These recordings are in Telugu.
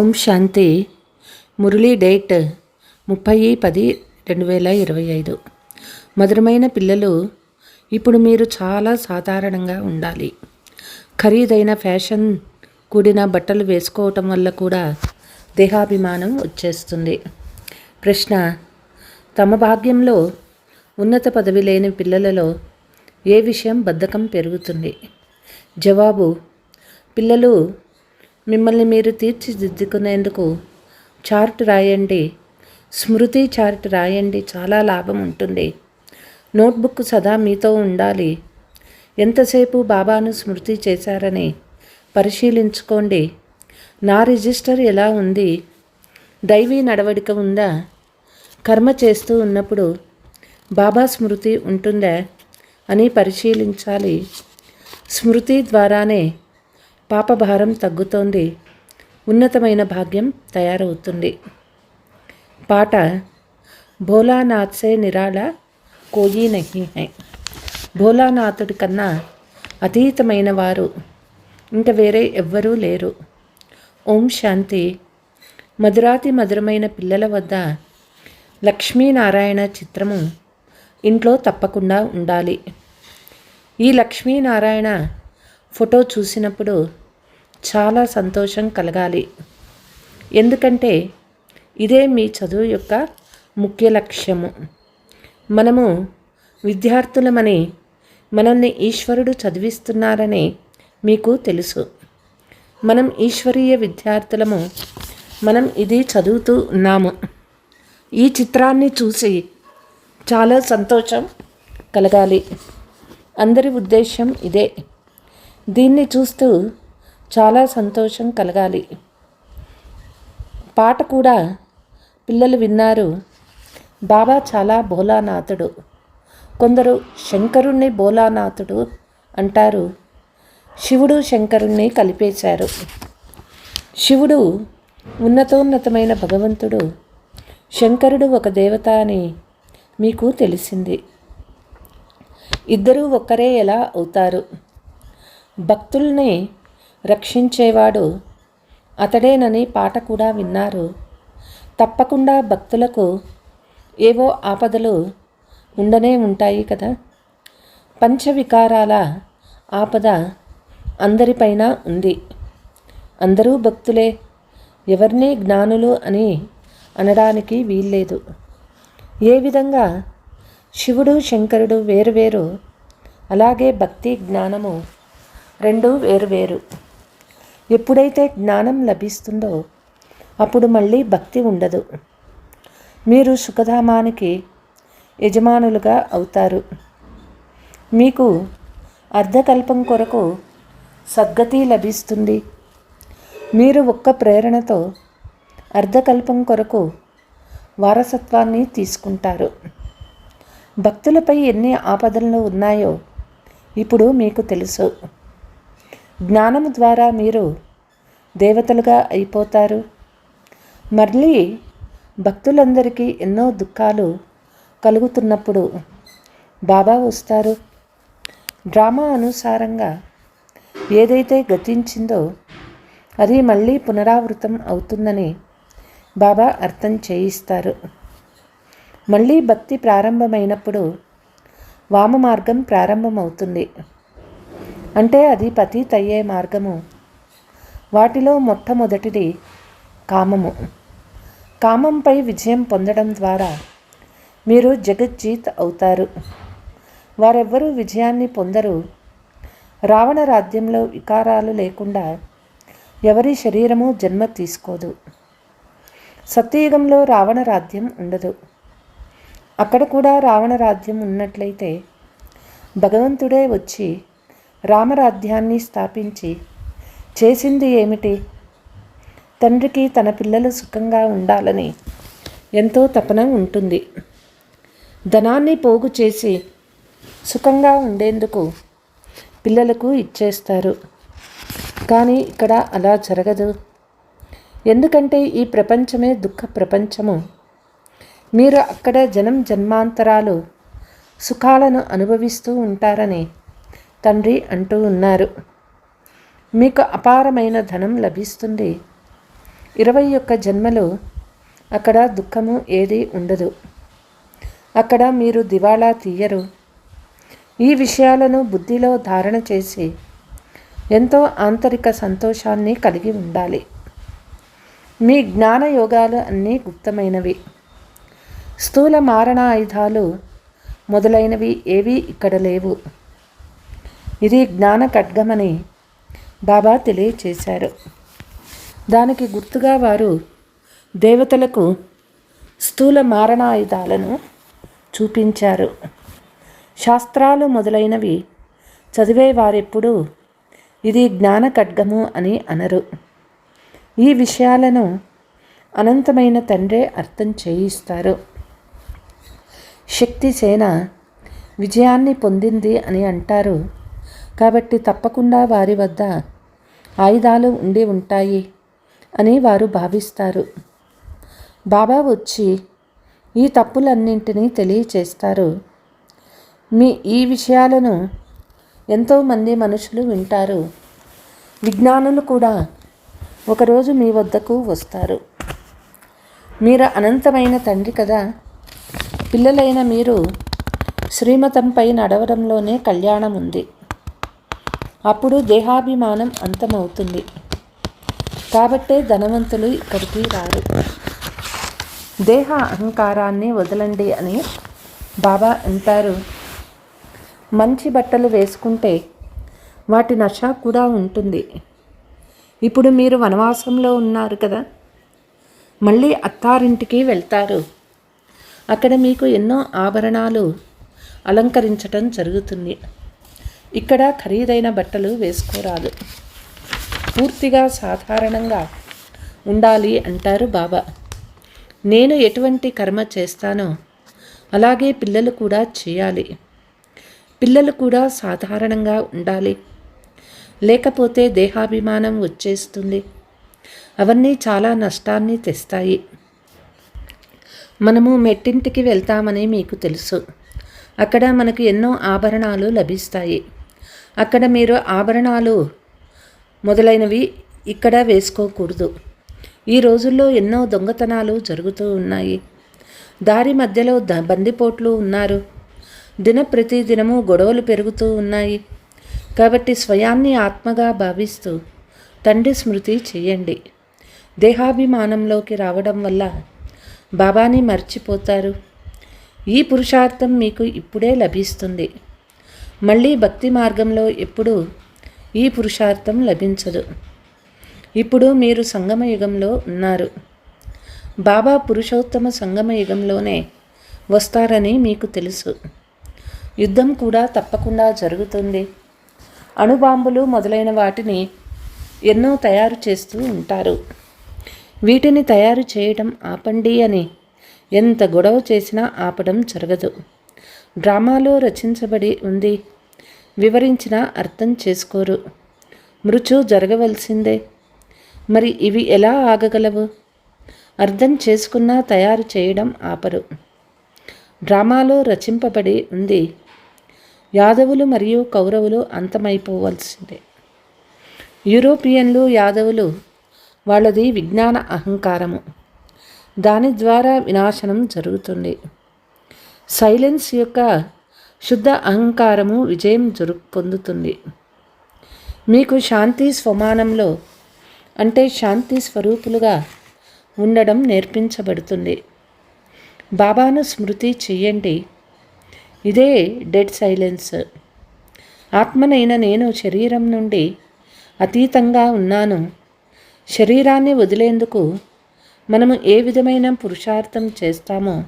ఓం శాంతి. మురళీ డేట్ ముప్పై పది రెండు వేల ఇరవై ఐదు. మధురమైన పిల్లలు ఇప్పుడు మీరు చాలా సాధారణంగా ఉండాలి. ఖరీదైన ఫ్యాషన్ కూడిన బట్టలు వేసుకోవటం వల్ల కూడా దేహాభిమానం వచ్చేస్తుంది. ప్రశ్న తమ భాగ్యంలో ఉన్నత పదవి లేని పిల్లలలో ఏ విషయం బద్ధకం పెరుగుతుంది? జవాబు పిల్లలు మిమ్మల్ని మీరు తీర్చిదిద్దుకునేందుకు చార్ట్ రాయండి. స్మృతి చార్ట్ రాయండి. చాలా లాభం ఉంటుంది. నోట్బుక్ సదా మీతో ఉండాలి. ఎంతసేపు బాబాను స్మృతి చేశారని పరిశీలించుకోండి. నా రిజిస్టర్ ఎలా ఉంది? దైవీ నడవడిక ఉందా? కర్మ చేస్తూ ఉన్నప్పుడు బాబా స్మృతి ఉంటుందా అని పరిశీలించాలి. స్మృతి ద్వారానే పాపభారం తగ్గుతోంది. ఉన్నతమైన భాగ్యం తయారవుతుంది. పాట భోలానాథ్సే నిరాళ కోయి నహి హై. భోలానాథుడి కన్నా అతీతమైన వారు ఇంకా వేరే ఎవ్వరూ లేరు. ఓం శాంతి. మధురాతి మధురమైన పిల్లల వద్ద లక్ష్మీనారాయణ చిత్రము ఇంట్లో తప్పకుండా ఉండాలి. ఈ లక్ష్మీనారాయణ ఫోటో చూసినప్పుడు చాలా సంతోషం కలగాలి. ఎందుకంటే ఇదే మీ చదువు యొక్క ముఖ్య లక్ష్యము. మనము విద్యార్థులమని మనల్ని ఈశ్వరుడు చదివిస్తున్నారని మీకు తెలుసు. మనం ఈశ్వరీయ విద్యార్థులము. మనం ఇది చదువుతూ ఉన్నాము. ఈ చిత్రాన్ని చూసి చాలా సంతోషం కలగాలి. అందరి ఉద్దేశం ఇదే. దీన్ని చూస్తూ చాలా సంతోషం కలగాలి. పాట కూడా పిల్లలు విన్నారు. బాబా చాలా భోలానాథుడు కొందరు శంకరుణ్ణి భోలానాథుడు అంటారు. శివుడు శంకరుణ్ణి కలిపేశారు. శివుడు ఉన్నతోన్నతమైన భగవంతుడు. శంకరుడు ఒక దేవత అని మీకు తెలిసింది. ఇద్దరూ ఒక్కరే ఎలా అవుతారు? భక్తుల్ని రక్షించేవాడు. అతడేనని పాట కూడా విన్నారు. తప్పకుండా భక్తులకు ఏవో ఆపదలు ఉండనే ఉంటాయి కదా. పంచవికారాల ఆపద అందరిపైన ఉంది. అందరూ భక్తులే. ఎవరిని జ్ఞానులు అని అనడానికి వీల్లేదు. ఏ విధంగా శివుడు శంకరుడు వేరువేరు అలాగే భక్తి జ్ఞానము రెండు వేరువేరు ఎప్పుడైతే జ్ఞానం లభిస్తుందో అప్పుడు మళ్ళీ భక్తి ఉండదు. మీరు సుఖధామానికి యజమానులుగా అవుతారు. మీకు అర్ధకల్పం కొరకు సద్గతి లభిస్తుంది. మీరు ఒక్క ప్రేరణతో అర్ధకల్పం కొరకు వారసత్వాన్ని తీసుకుంటారు. భక్తులపై ఎన్ని ఆపదలు ఉన్నాయో ఇప్పుడు మీకు తెలుసు. జ్ఞానము ద్వారా మీరు దేవతలుగా అయిపోతారు. మళ్ళీ భక్తులందరికీ ఎన్నో దుఃఖాలు కలుగుతున్నప్పుడు బాబా వస్తారు. డ్రామా అనుసారంగా ఏదైతే గతించిందో అది మళ్ళీ పునరావృతం అవుతుందని బాబా అర్థం చేయిస్తారు. మళ్ళీ భక్తి ప్రారంభమైనప్పుడు వామ మార్గం ప్రారంభమవుతుంది. అంటే అది పతీత అయ్యే మార్గము. వాటిలో మొట్టమొదటిది కామము. కామంపై విజయం పొందడం ద్వారా మీరు జగజ్జీత్ అవుతారు. వారెవ్వరూ విజయాన్ని పొందరు. రావణ రాజ్యంలో వికారాలు లేకుండా ఎవరి శరీరము జన్మ తీసుకోదు. సత్యయుగంలో రావణ రాజ్యం ఉండదు. అక్కడ కూడా రావణ రాజ్యం ఉన్నట్లయితే భగవంతుడే వచ్చి రామరాజ్యాన్ని స్థాపించి చేసింది ఏమిటి? తండ్రికి తన పిల్లలు సుఖంగా ఉండాలని ఎంతో తపన ఉంటుంది. ధనాన్ని పోగు చేసి సుఖంగా ఉండేందుకు పిల్లలకు ఇచ్చేస్తారు. కానీ ఇక్కడ అలా జరగదు. ఎందుకంటే ఈ ప్రపంచమే దుఃఖ ప్రపంచము. మీరు అక్కడ జనం జన్మాంతరాలు సుఖాలను అనుభవిస్తూ ఉంటారని తండ్రి అంటూ ఉన్నారు. మీకు అపారమైన ధనం లభిస్తుంది. ఇరవై ఒక్క జన్మలో అక్కడ దుఃఖము ఏది ఉండదు. అక్కడ మీరు దివాళా తీయరు. ఈ విషయాలను బుద్ధిలో ధారణ చేసి ఎంతో ఆంతరిక సంతోషాన్ని కలిగి ఉండాలి. మీ జ్ఞాన యోగాలు అన్నీ గుప్తమైనవి. స్థూల మారణ ఆయుధాలు మొదలైనవి ఏవీ ఇక్కడ లేవు. ఇది జ్ఞాన ఖడ్గమని బాబా తెలియచేశారు. దానికి గుర్తుగా వారు దేవతలకు స్థూల మారణాయుధాలను చూపించారు. శాస్త్రాలు మొదలైనవి చదివేవారెప్పుడూ ఇది జ్ఞాన ఖడ్గము అని అనరు. ఈ విషయాలను అనంతమైన తండ్రే అర్థం చేయిస్తారు. శక్తి సేన విజయాన్ని పొందింది అని అంటారు కాబట్టి తప్పకుండా వారి వద్ద ఆయుధాలు ఉండి ఉంటాయి అని వారు భావిస్తారు. బాబా వచ్చి ఈ తప్పులన్నింటినీ తెలియచేస్తారు. మీ ఈ విషయాలను ఎంతోమంది మనుషులు వింటారు. విజ్ఞానులు కూడా ఒకరోజు మీ వద్దకు వస్తారు. మీరు అనంతమైన తండ్రి కదా. పిల్లలైన మీరు శ్రీమతంపై నడవడంలోనే కళ్యాణం ఉంది. అప్పుడు దేహాభిమానం అంతమవుతుంది. కాబట్టే ధనవంతులు ఇక్కడికి రారు. దేహ అహంకారాన్ని వదలండి అని బాబా అంటారు. మంచి బట్టలు వేసుకుంటే వాటి నష కూడా ఉంటుంది. ఇప్పుడు మీరు వనవాసంలో ఉన్నారు కదా? మళ్ళీ అత్తారింటికి వెళ్తారు. అక్కడ మీకు ఎన్నో ఆభరణాలు అలంకరించటం జరుగుతుంది. ఇక్కడ ఖరీదైన బట్టలు వేసుకోరాదు. పూర్తిగా సాధారణంగా ఉండాలి అంటారు బాబా. నేను ఎటువంటి కర్మ చేస్తానో అలాగే పిల్లలు కూడా చేయాలి. పిల్లలు కూడా సాధారణంగా ఉండాలి. లేకపోతే దేహాభిమానం వచ్చేస్తుంది. అవన్నీ చాలా నష్టాన్ని తెస్తాయి. మనము మెట్టింటికి వెళ్తామని మీకు తెలుసు. అక్కడ మనకు ఎన్నో ఆభరణాలు లభిస్తాయి. అక్కడ మీరు ఆభరణాలు మొదలైనవి ఇక్కడ వేసుకోకూడదు. ఈ రోజుల్లో ఎన్నో దొంగతనాలు జరుగుతూ ఉన్నాయి. దారి మధ్యలో ద బందిపోట్లు ఉన్నారు. దిన ప్రతిదినము గొడవలు పెరుగుతూ ఉన్నాయి. కాబట్టి స్వయాన్ని ఆత్మగా భావిస్తూ తండ్రి స్మృతి చేయండి. దేహాభిమానంలోకి రావడం వల్ల బాబాని మర్చిపోతారు. ఈ పురుషార్థం మీకు ఇప్పుడే లభిస్తుంది. మళ్ళీ భక్తి మార్గంలో ఎప్పుడు ఈ పురుషార్థం లభించదు. ఇప్పుడు మీరు సంగమ యుగంలో ఉన్నారు. బాబా పురుషోత్తమ సంగమ యుగంలోనే వస్తారని మీకు తెలుసు. యుద్ధం కూడా తప్పకుండా జరుగుతుంది. అణుబాంబులు మొదలైన వాటిని ఎన్నో తయారు చేస్తూ ఉంటారు. వీటిని తయారు చేయడం ఆపండి అని ఎంత గొడవ చేసినా ఆపడం జరగదు. డ్రామాలో రచించబడి ఉంది. వివరించినా అర్థం చేసుకోరు. మృచు జరగవలసిందే. మరి ఇవి ఎలా ఆగగలవు? అర్థం చేసుకున్నా తయారు చేయడం ఆపరు. డ్రామాలో రచింపబడి ఉంది. యాదవులు మరియు కౌరవులు అంతమైపోవలసిందే. యూరోపియన్లు యాదవులు వాళ్ళది విజ్ఞాన అహంకారము. దాని ద్వారా వినాశనం జరుగుతుంది. సైలెన్స్ యొక్క శుద్ధ అహంకారము విజయం జరు పొందుతుంది. మీకు శాంతి స్వమానంలో అంటే శాంతి స్వరూపులుగా ఉండడం నేర్పించబడుతుంది. బాబాను స్మృతి చెయ్యండి. ఇదే డెడ్ సైలెన్స్. ఆత్మనైన నేను శరీరం నుండి అతీతంగా ఉన్నాను. శరీరాన్ని వదిలేందుకు మనము ఏ విధమైన పురుషార్థం చేస్తామో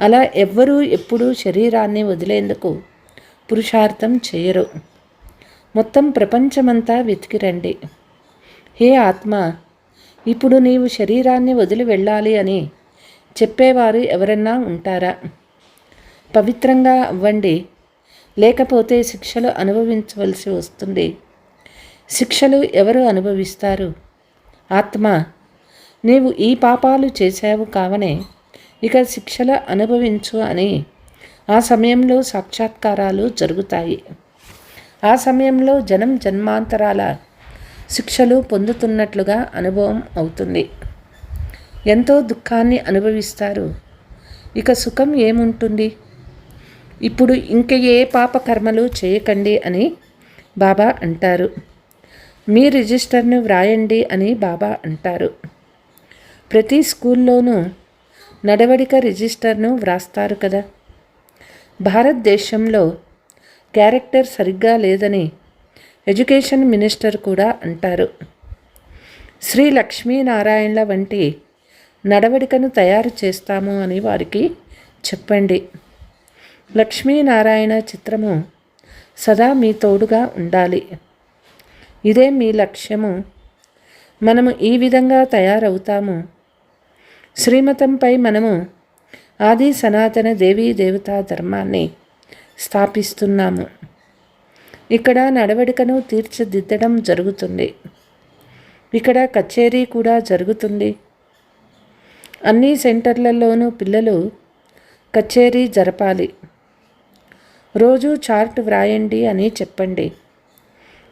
అలా ఎవ్వరూ ఎప్పుడూ శరీరాన్ని వదిలేందుకు పురుషార్థం చేయరు. మొత్తం ప్రపంచమంతా వెతికిరండి. హే ఆత్మ ఇప్పుడు నీవు శరీరాన్ని వదిలి వెళ్ళాలి అని చెప్పేవారు ఎవరన్నా ఉంటారా? పవిత్రంగా అవ్వండి. లేకపోతే శిక్షలు అనుభవించవలసి వస్తుంది. శిక్షలు ఎవరు అనుభవిస్తారు? ఆత్మ నీవు ఈ పాపాలు చేశావు కావనే ఇక శిక్షల అనుభవించు అని. ఆ సమయంలో సాక్షాత్కారాలు జరుగుతాయి. ఆ సమయంలో జనం జన్మాంతరాల శిక్షలు పొందుతున్నట్లుగా అనుభవం అవుతుంది. ఎంతో దుఃఖాన్ని అనుభవిస్తారు. ఇక సుఖం ఏముంటుంది? ఇప్పుడు ఇంక ఏ పాప కర్మలు చేయకండి అని బాబా అంటారు. మీ రిజిస్టర్ను వ్రాయండి అని బాబా అంటారు. ప్రతి స్కూల్లోనూ నడవడిక రిజిస్టర్ను వ్రాస్తారు కదా. భారతదేశంలో క్యారెక్టర్ సరిగ్గా లేదని ఎడ్యుకేషన్ మినిస్టర్ కూడా అంటారు. శ్రీ లక్ష్మీనారాయణల వంటి నడవడికను తయారు చేస్తాము అని వారికి చెప్పండి. లక్ష్మీనారాయణ చిత్రము సదా మీ తోడుగా ఉండాలి. ఇదే మీ లక్ష్యము. మనము ఈ విధంగా తయారవుతాము. శ్రీమతంపై మనము ఆది సనాతన దేవీ దేవతా ధర్మాన్ని స్థాపిస్తున్నాము. ఇక్కడ నడవడికను తీర్చిదిద్దడం జరుగుతుంది. ఇక్కడ కచేరీ కూడా జరుగుతుంది. అన్ని సెంటర్లలోనూ పిల్లలు కచేరీ జరపాలి. రోజు చార్ట్ వ్రాయండి అని చెప్పండి.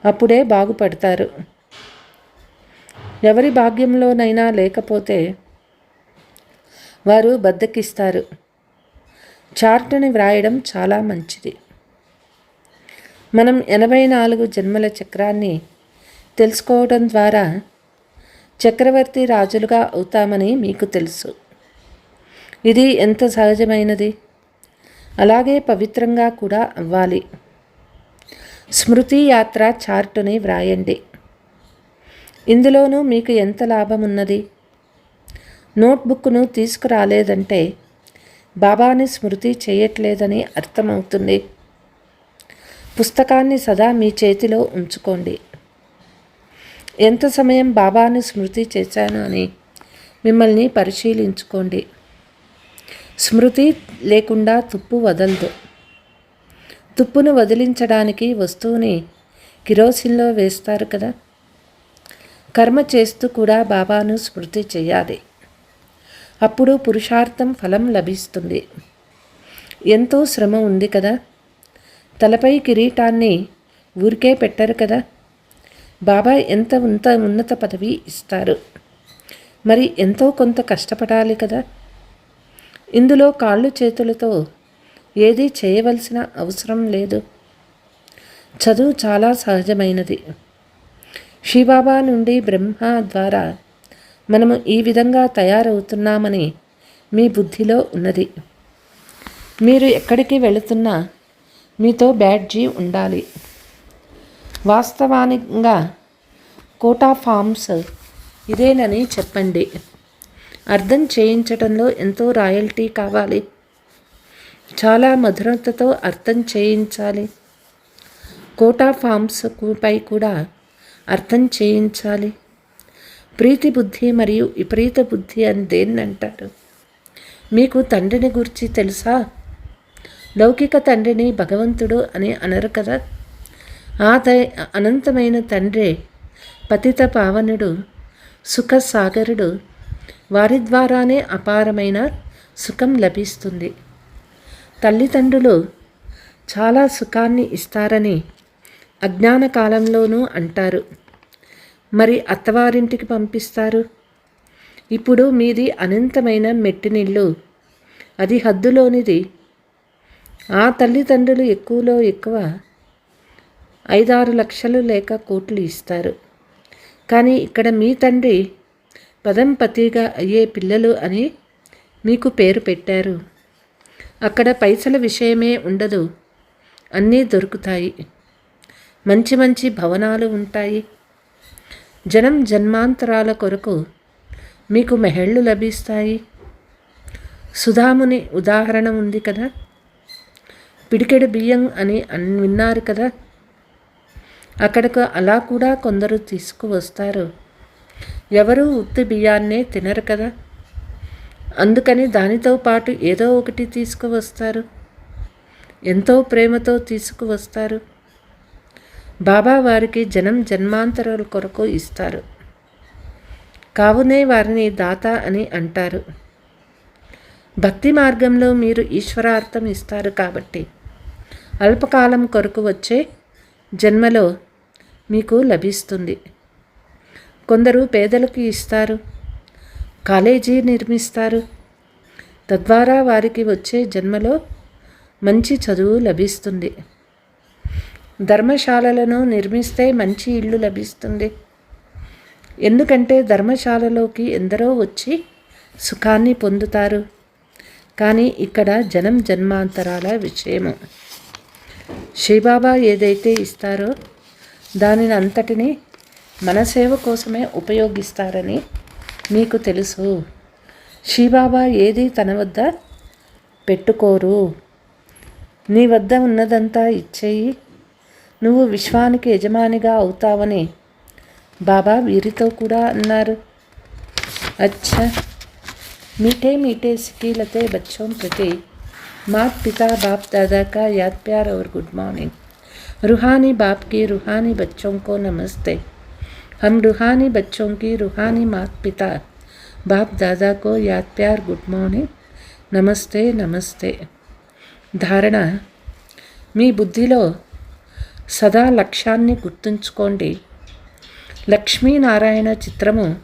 అప్పుడే బాగుపడతారు. ఎవరి భాగ్యంలోనైనా లేకపోతే వారు బద్దకిస్తారు. చార్టుని వ్రాయడం చాలా మంచిది. మనం ఎనభై నాలుగు జన్మల చక్రాన్ని తెలుసుకోవడం ద్వారా చక్రవర్తి రాజులుగా అవుతామని మీకు తెలుసు. ఇది ఎంత సహజమైనది? అలాగే పవిత్రంగా కూడా అవ్వాలి. స్మృతి యాత్ర చార్టుని వ్రాయండి. ఇందులోనూ మీకు ఎంత లాభం ఉన్నది నోట్బుక్ను తీసుకురాలేదంటే బాబాని స్మృతి చేయట్లేదని అర్థమవుతుంది. పుస్తకాన్ని సదా మీ చేతిలో ఉంచుకోండి. ఎంత సమయం బాబాని స్మృతి చేశాను అని మిమ్మల్ని పరిశీలించుకోండి. స్మృతి లేకుండా తుప్పు వదలదు. తుప్పును వదిలించడానికి వస్తువుని కిరోసిన్లో వేస్తారు కదా? కర్మ చేస్తూ కూడా బాబాను స్మృతి చేయాలి. అప్పుడు పురుషార్థం ఫలం లభిస్తుంది. ఎంతో శ్రమ ఉంది కదా? తలపై కిరీటాన్ని ఊరికే పెట్టరు కదా? బాబా ఎంత ఉంత ఉన్నత పదవి ఇస్తారు? మరి ఎంతో కొంత కష్టపడాలి కదా? ఇందులో కాళ్ళు చేతులతో ఏదీ చేయవలసిన అవసరం లేదు. చదువు చాలా సహజమైనది. శివబాబా నుండి బ్రహ్మ ద్వారా మనము ఈ విధంగా తయారవుతున్నామని మీ బుద్ధిలో ఉన్నది. మీరు ఎక్కడికి వెళుతున్నా మీతో బ్యాడ్జీ ఉండాలి. వాస్తవానికంగా కోటా ఫార్మ్స్ ఇదేనని చెప్పండి. అర్థం చేయించడంలో ఎంతో రాయల్టీ కావాలి. చాలా మధురతతో అర్థం చేయించాలి. కోటా ఫార్మ్స్ పై కూడా అర్థం చేయించాలి. ప్రీతి బుద్ధి మరియు విపరీత బుద్ధి అని దేన్ని అంటారు? మీకు తండ్రిని గురించి తెలుసా? లౌకిక తండ్రిని భగవంతుడు అని అనరు కదా? ఆ త అనంతమైన తండ్రే పతిత పావనుడు సుఖసాగరుడు వారి ద్వారానే అపారమైన సుఖం లభిస్తుంది. తల్లిదండ్రులు చాలా సుఖాన్ని ఇస్తారని అజ్ఞాన కాలంలోనూ అంటారు. మరి అత్తవారింటికి పంపిస్తారు? ఇప్పుడు మీది అనంతమైన మెట్టినిల్లు. అది హద్దులోనిది. ఆ తల్లిదండ్రులు ఎక్కువలో ఎక్కువ ఐదారు లక్షలు లేక కోట్లు ఇస్తారు. కానీ ఇక్కడ మీ తండ్రి పదంపతిగా అయ్యే పిల్లలు అని మీకు పేరు పెట్టారు. అక్కడ పైసల విషయమే ఉండదు. అన్నీ దొరుకుతాయి. మంచి మంచి భవనాలు ఉంటాయి. జనం జన్మాంతరాల కొరకు మీకు మెహళ్ళు లభిస్తాయి. సుధాముని ఉదాహరణ ఉంది కదా? పిడికెడు బియ్యం అని విన్నారు కదా? అక్కడకు అలా కూడా కొందరు తీసుకువస్తారు. ఎవరు ఉత్తి బియ్యాన్నే తినరు కదా? అందుకని దానితో పాటు ఏదో ఒకటి తీసుకువస్తారు. ఎంతో ప్రేమతో తీసుకువస్తారు. బాబా వారికి జనం జన్మాంతరాల కొరకు ఇస్తారు. కావునే వారిని దాత అని అంటారు. భక్తి మార్గంలో మీరు ఈశ్వరార్థం ఇస్తారు కాబట్టి అల్పకాలం కొరకు వచ్చే జన్మలో మీకు లభిస్తుంది. కొందరు పేదలకు ఇస్తారు కాలేజీ నిర్మిస్తారు. తద్వారా వారికి వచ్చే జన్మలో మంచి చదువు లభిస్తుంది. ధర్మశాలలను నిర్మిస్తే మంచి ఇల్లు లభిస్తుంది. ఎందుకంటే ధర్మశాలలోకి ఎందరో వచ్చి సుఖాన్ని పొందుతారు. కానీ ఇక్కడ జనం జన్మాంతరాల విషయము. శ్రీబాబా ఏదైతే ఇస్తారో దానిని అంతటిని మన సేవ కోసమే ఉపయోగిస్తారని మీకు తెలుసు. శ్రీబాబా ఏది తన వద్ద పెట్టుకోరు. నీ వద్ద ఉన్నదంతా ఇచ్చేయి. నువ్వు విశ్వానికి యజమానిగా అవుతావని బాబా వీరితో కూడా అన్నారు अच्छा मीठे मीठे सिकीलते बच्चों प्रति मात पिता बाप दादा का याद प्यार और गुड मॉर्निंग रूहानी बाप की रूहानी बच्चों को नमस्ते हम रूहानी बच्चों की रूहानी मात पिता बाप दादा को याद प्यार गुड मॉर्निंग నమస్తే నమస్తే ధారణ మీ బుద్ధిలో సదా లక్ష్యాన్ని గుర్తుంచుకోండి. లక్ష్మీనారాయణ చిత్రము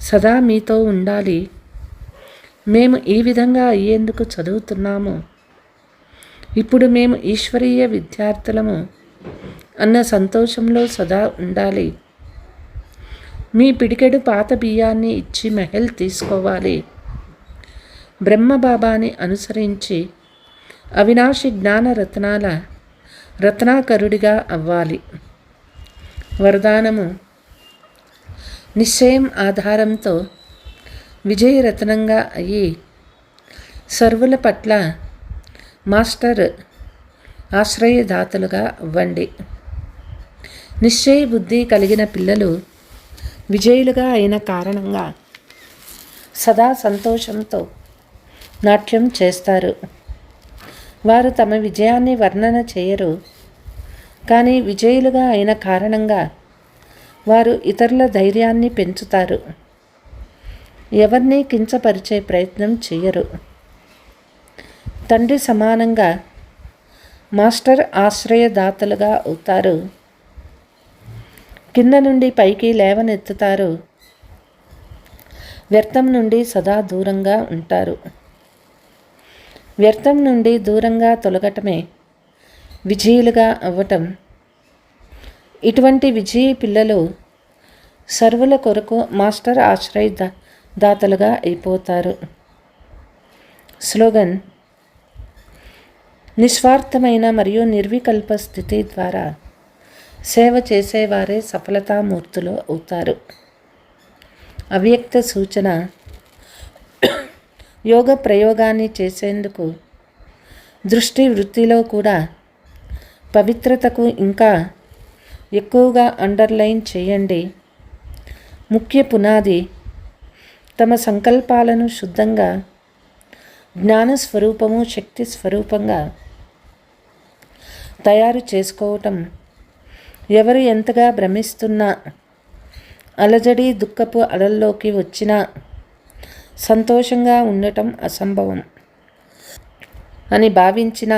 సదా మీతో ఉండాలి. మేము ఈ విధంగా అయ్యేందుకు చదువుతున్నాము. ఇప్పుడు మేము ఈశ్వరీయ విద్యార్థులము అన్న సంతోషంలో సదా ఉండాలి. మీ పిడికెడు పాత బియ్యాన్ని ఇచ్చి మెహల్ తీసుకోవాలి. బ్రహ్మబాబాని అనుసరించి అవినాశి జ్ఞాన రత్నాల రత్నాకరుడిగా అవ్వాలి. వరదానము. నిశ్చయం ఆధారంతో విజయరత్నంగా అయ్యి సర్వుల పట్ల మాస్టర్ ఆశ్రయదాతలుగా అవ్వండి. నిశ్చయ బుద్ధి కలిగిన పిల్లలు విజయులుగా అయిన కారణంగా సదా సంతోషంతో నాట్యం చేస్తారు. వారు తమ విజయాన్ని వర్ణన చేయరు. కానీ విజయులుగా అయిన కారణంగా వారు ఇతరుల ధైర్యాన్ని పెంచుతారు. ఎవరిని కించపరిచే ప్రయత్నం చేయరు. తండ్రి సమానంగా మాస్టర్ ఆశ్రయదాతలుగా అవుతారు. కింద నుండి పైకి లేవనెత్తుతారు. వ్యర్థం నుండి సదా దూరంగా ఉంటారు. వ్యర్థం నుండి దూరంగా తొలగటమే విజయులుగా అవ్వటం. ఇటువంటి విజయీ పిల్లలు సర్వుల కొరకు మాస్టర్ ఆశ్రయ దాతలుగా అయిపోతారు. స్లోగన్ నిస్వార్థమైన మరియు నిర్వికల్ప స్థితి ద్వారా సేవ చేసేవారే సఫలతామూర్తులు అవుతారు. అవ్యక్త సూచన యోగ ప్రయోగాన్ని చేసేందుకు దృష్టి వృత్తిలో కూడా పవిత్రతకు ఇంకా ఎక్కువగా అండర్లైన్ చేయండి. ముఖ్య పునాది తమ సంకల్పాలను శుద్ధంగా జ్ఞాన స్వరూపము శక్తి స్వరూపంగా తయారు చేసుకోవటం ఎవరు ఎంతగా భ్రమిస్తున్నా అలజడి దుఃఖపు అలల్లోకి వచ్చినా సంతోషంగా ఉండటం అసంభవం అని భావించిన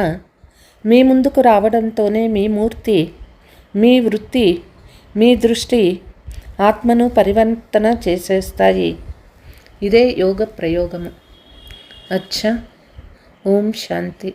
మీ ముందుకు రావడంతోనే మీ మూర్తి మీ వృత్తి మీ దృష్టి ఆత్మను పరివర్తన చేసేస్తాయి. ఇదే యోగ ప్రయోగము. అచ్చా. ఓం శాంతి.